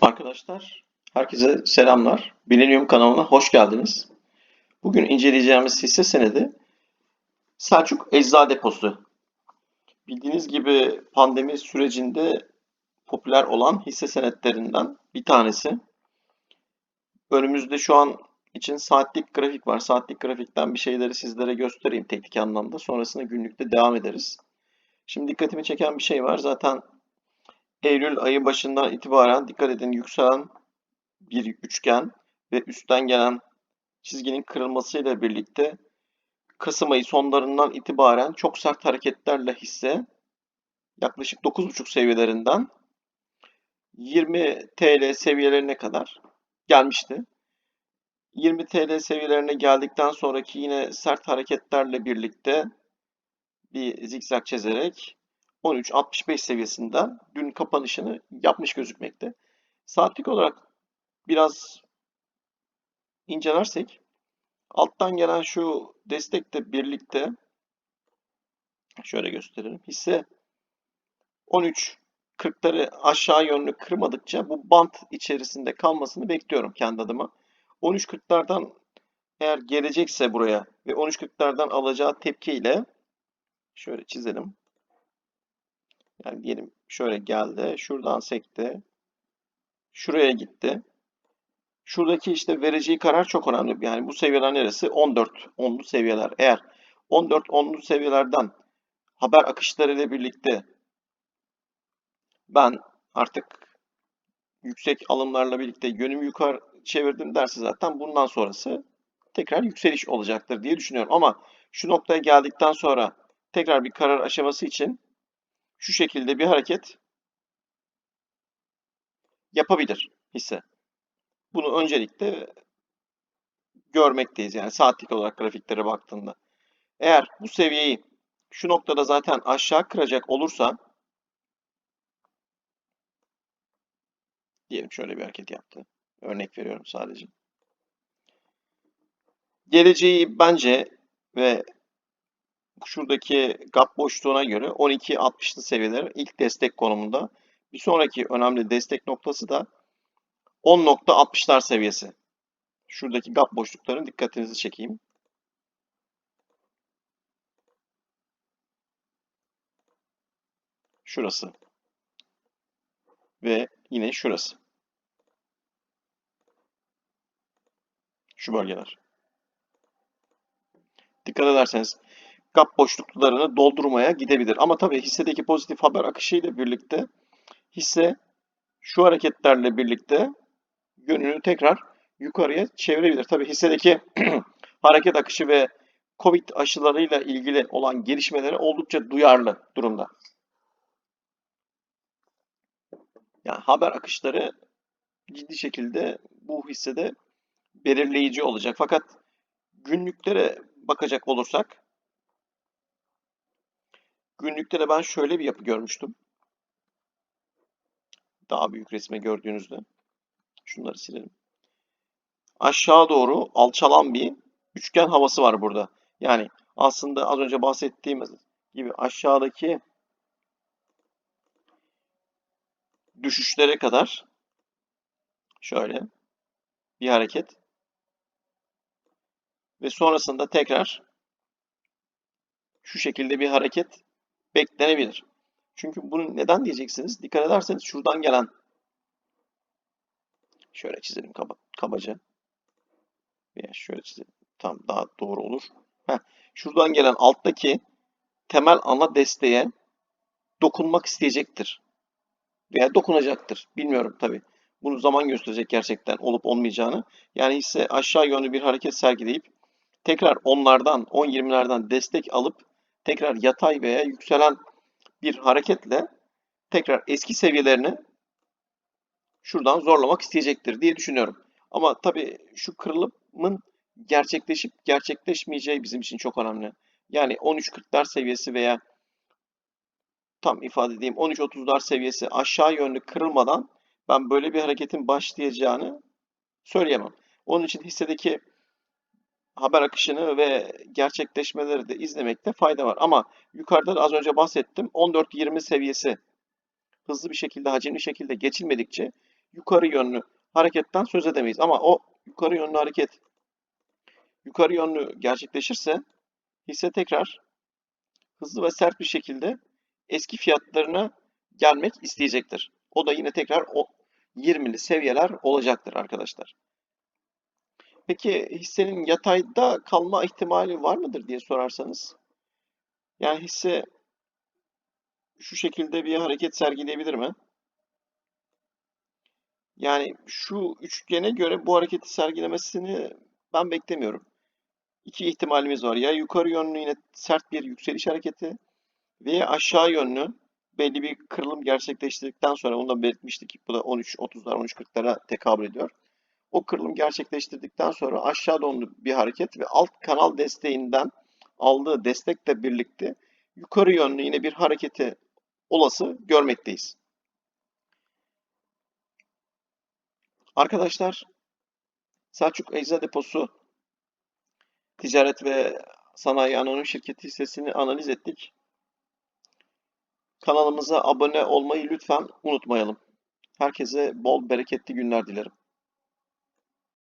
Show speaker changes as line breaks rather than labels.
Arkadaşlar, herkese selamlar. Bilenium kanalına hoş geldiniz. Bugün inceleyeceğimiz hisse senedi Selçuk Ecza Deposu. Bildiğiniz gibi pandemi sürecinde popüler olan hisse senetlerinden bir tanesi. Önümüzde şu an için saatlik grafik var. Saatlik grafikten bir şeyleri sizlere göstereyim teknik anlamda. Sonrasında günlükte devam ederiz. Şimdi dikkatimi çeken bir şey var. Zaten Eylül ayı başından itibaren dikkat edin yükselen bir üçgen ve üstten gelen çizginin kırılmasıyla birlikte Kasım ayı sonlarından itibaren çok sert hareketlerle hisse yaklaşık 9.5 seviyelerinden 20 TL seviyelerine kadar gelmişti. 20 TL seviyelerine geldikten sonraki yine sert hareketlerle birlikte bir zikzak çizerek 13.65 seviyesinden dün kapanışını yapmış gözükmekte. Saatlik olarak biraz incelersek alttan gelen şu destekle birlikte şöyle gösterelim. Hisse 13.40'ları aşağı yönlü kırmadıkça bu bant içerisinde kalmasını bekliyorum kendi adıma. 13.40'lardan eğer gelecekse buraya ve 13.40'lardan alacağı tepkiyle şöyle çizelim. Yani diyelim şöyle geldi. Şuradan sekti. Şuraya gitti. Şuradaki işte vereceği karar çok önemli. Yani bu seviyeler neresi? 14 onlu seviyeler. Eğer 14 onlu seviyelerden haber akışları ile birlikte ben artık yüksek alımlarla birlikte yönümü yukarı çevirdim derse zaten bundan sonrası tekrar yükseliş olacaktır diye düşünüyorum. Ama şu noktaya geldikten sonra tekrar bir karar aşaması için şu şekilde bir hareket yapabilir hisse. Bunu öncelikle görmekteyiz yani saatlik olarak grafiklere baktığında. Eğer bu seviyeyi şu noktada zaten aşağı kıracak olursa diyelim şöyle bir hareket yaptı. Örnek veriyorum sadece. Geleceği bence ve şuradaki gap boşluğuna göre 12.60'lı seviyeler ilk destek konumunda. Bir sonraki önemli destek noktası da 10.60'lar seviyesi. Şuradaki gap boşluklarının dikkatinizi çekeyim. Şurası. Ve yine şurası. Şu bölgeler. Dikkat ederseniz gap boşluklarını doldurmaya gidebilir. Ama tabii hissedeki pozitif haber akışı ile birlikte hisse şu hareketlerle birlikte yönünü tekrar yukarıya çevirebilir. Tabii hissedeki hareket akışı ve Covid aşılarıyla ilgili olan gelişmelere oldukça duyarlı durumda. Yani haber akışları ciddi şekilde bu hissede belirleyici olacak. Fakat günlüklere bakacak olursak Günlükte de ben şöyle bir yapı görmüştüm. Daha büyük resme gördüğünüzde. Şunları silelim. Aşağı doğru alçalan bir üçgen havası var burada. Yani aslında az önce bahsettiğim gibi aşağıdaki düşüşlere kadar şöyle bir hareket ve sonrasında tekrar şu şekilde bir hareket beklenebilir. Çünkü bunu neden diyeceksiniz? Dikkat ederseniz şuradan gelen şöyle çizelim kaba, kabaca veya şöyle çizelim. Tam daha doğru olur. Heh, şuradan gelen alttaki temel ana desteğe dokunmak isteyecektir. Veya dokunacaktır. Bilmiyorum tabi. Bunu zaman gösterecek gerçekten olup olmayacağını. Yani ise aşağı yönlü bir hareket sergileyip tekrar onlardan, 10-20'lerden destek alıp tekrar yatay veya yükselen bir hareketle tekrar eski seviyelerini şuradan zorlamak isteyecektir diye düşünüyorum. Ama tabii şu kırılımın gerçekleşip gerçekleşmeyeceği bizim için çok önemli. Yani 13.40'lar seviyesi veya tam ifade edeyim 13.30'lar seviyesi aşağı yönlü kırılmadan ben böyle bir hareketin başlayacağını söyleyemem. Onun için hissedeki haber akışını ve gerçekleşmeleri de izlemekte fayda var. Ama yukarıda da az önce bahsettim 14-20 seviyesi hızlı bir şekilde, hacimli şekilde geçilmedikçe yukarı yönlü hareketten söz edemeyiz. Ama o yukarı yönlü hareket yukarı yönlü gerçekleşirse hisse tekrar hızlı ve sert bir şekilde eski fiyatlarına gelmek isteyecektir. O da yine tekrar o 20'li seviyeler olacaktır arkadaşlar. Peki hissenin yatayda kalma ihtimali var mıdır diye sorarsanız. Yani hisse şu şekilde bir hareket sergileyebilir mi? Yani şu üçgene göre bu hareketi sergilemesini ben beklemiyorum. İki ihtimalimiz var. Ya yukarı yönlü yine sert bir yükseliş hareketi veya aşağı yönlü belli bir kırılım gerçekleştirdikten sonra onu da belirtmiştik. Bu da 13.30'lar 13.40'lara tekabül ediyor. O kırılım gerçekleştirdikten sonra aşağı doğru bir hareket ve alt kanal desteğinden aldığı destekle birlikte yukarı yönlü yine bir hareketi olası görmekteyiz. Arkadaşlar Selçuk Ecza Deposu Ticaret ve Sanayi Anonim Şirketi hissesini analiz ettik. Kanalımıza abone olmayı lütfen unutmayalım. Herkese bol bereketli günler dilerim.